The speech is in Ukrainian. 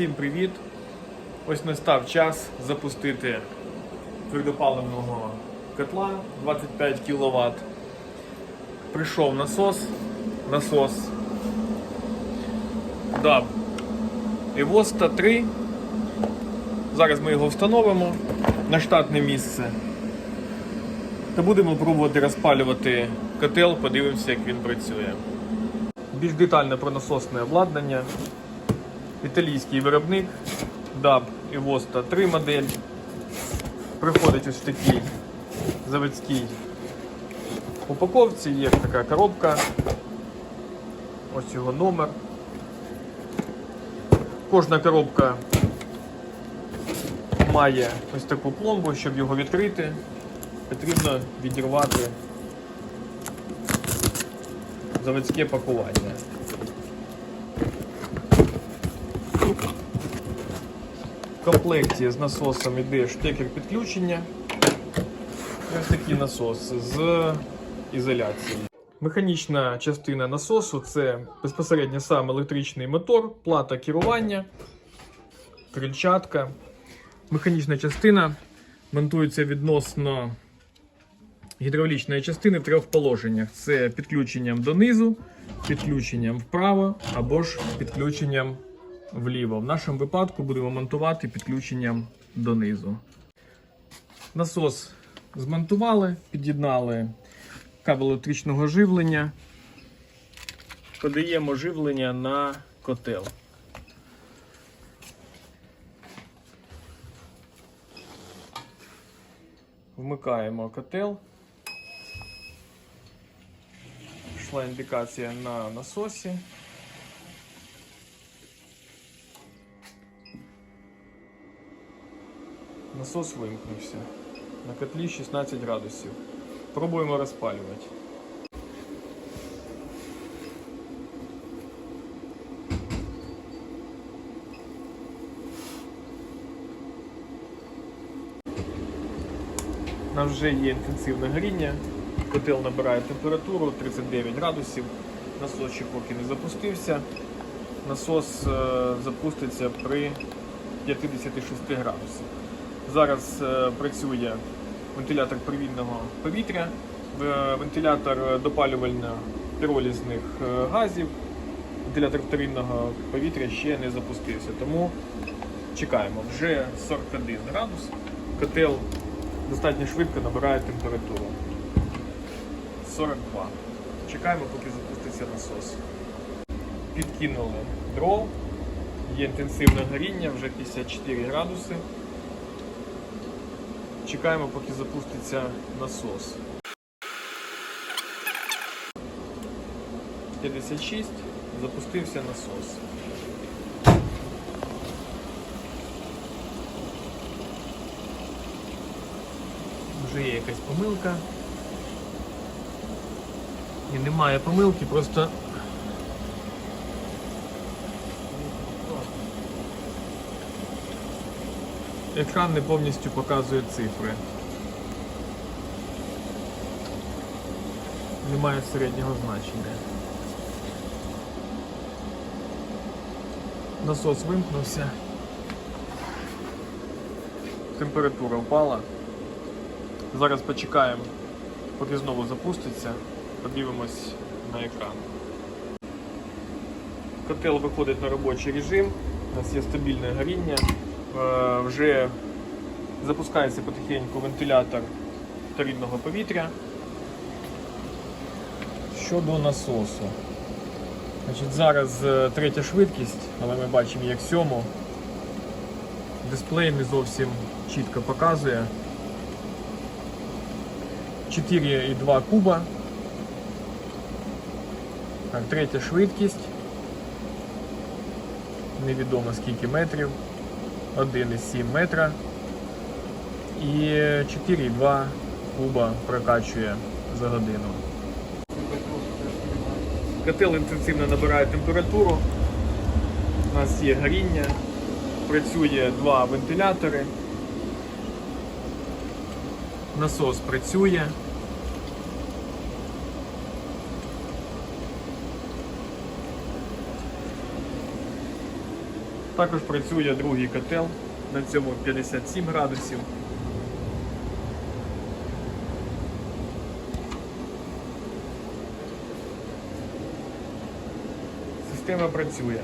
Всім привіт! Ось настав час запустити твердопаливного котла 25 кВт. Прийшов насос, насос DAB Evosta 3. Зараз ми його встановимо на штатне місце. Та будемо пробувати розпалювати котел, подивимося, як він працює. Більш детально про насосне обладнання. Італійський виробник DAB Evosta 3 модель. Приходить ось в такій заводській упаковці, є така коробка. Ось його номер. Кожна коробка має ось таку пломбу, щоб його відкрити, потрібно відірвати заводське пакування. В комплекті з насосом йде штекер підключення. Ось такий насос з ізоляцією. Механічна частина насосу це безпосередньо сам електричний мотор, плата керування, крильчатка. Механічна частина монтується відносно гідравлічної частини в трьох положеннях: це підключенням донизу, підключенням вправо або ж підключенням вліво. В нашому випадку будемо монтувати підключенням донизу. Насос змонтували, під'єднали кабель електричного живлення, подаємо живлення на котел. Вмикаємо котел. Пішла індикація на насосі. Насос вимкнувся. На котлі 16 градусів. Пробуємо розпалювати. У нас вже є інтенсивне горіння. Котел набирає температуру 39 градусів. Насос ще поки не запустився. Насос е, запуститься при 56 градусах. Зараз е, працює вентилятор привідного повітря, е, вентилятор допалювально-піролізних е, газів. Вентилятор вторинного повітря ще не запустився, тому чекаємо. Вже 41 градус. Котел достатньо швидко набирає температуру. 42. Чекаємо, поки запуститься насос. Підкинули дров. Є інтенсивне горіння, вже 54 градуси. Чекаємо, поки запуститься насос. 56. Запустився насос. Вже є якась помилка. І немає помилки, просто екран не повністю показує цифри. Немає середнього значення. Насос вимкнувся. Температура впала. Зараз почекаємо, поки знову запуститься. Подивимось на екран. Котел виходить на робочий режим. У нас є стабільне горіння. Е, Вже запускається потихеньку вентилятор вторинного повітря. Щодо насосу. Значить, Зараз е, третя швидкість, але ми бачимо як сьому. Дисплей не зовсім чітко показує. 4,2 куба. Так, третя швидкість. Невідомо скільки метрів. 1,7 метра. І 4,2 куба прокачує за годину. Котел інтенсивно набирає температуру. У нас є горіння. Працює два вентилятори. Насос працює. Також працює другий котел, на цьому 57 градусів. Система працює.